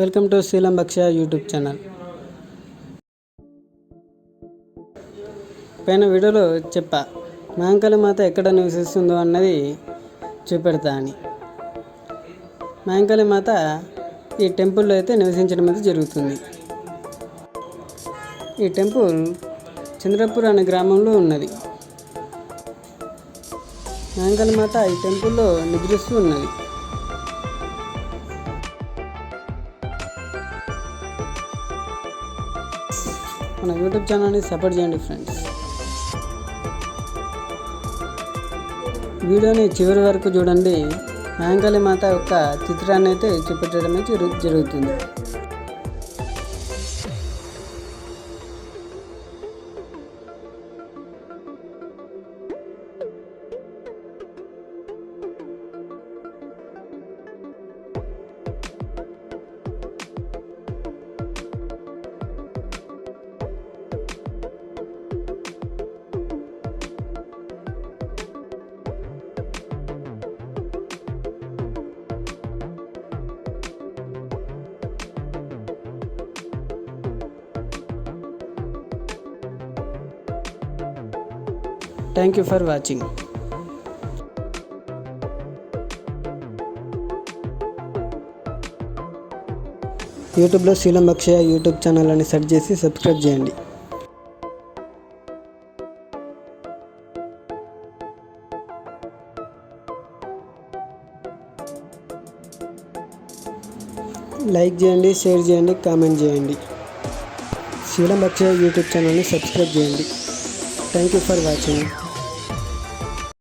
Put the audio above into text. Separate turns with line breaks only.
Welcome to Seelam Bhaksha YouTube channel. పైన వీడియోలో చెప్పా మాంకాళి మాత ఎక్కడ నివసిస్తుందో అన్నది చూపెడతా అని. మాంకాళి మాత ఈ టెంపుల్లో అయితే నివసించడం అయితే జరుగుతుంది. ఈ టెంపుల్ చంద్రపూర్ అనే గ్రామంలో ఉన్నది. మాంకాళి మాత ఈ టెంపుల్లో నిద్రిస్తూ ఉన్నది. మన యూట్యూబ్ ఛానల్ని సపోర్ట్ చేయండి ఫ్రెండ్స్. వీడియోని చివరి వరకు చూడండి. మహంకాళి మాత యొక్క చిత్రాన్ని అయితే చూపెట్టడం అయితే జరుగుతుంది. థ్యాంక్ యూ ఫర్ వాచింగ్ యూట్యూబ్లో శీలం అక్షయ యూట్యూబ్ ఛానల్ అని సెర్చ్ చేసి సబ్స్క్రైబ్ చేయండి. లైక్ చేయండి షేర్ చేయండి కామెంట్ చేయండి. శీలం అక్షయ యూట్యూబ్ ఛానల్ని సబ్స్క్రైబ్ చేయండి. Thank you for watching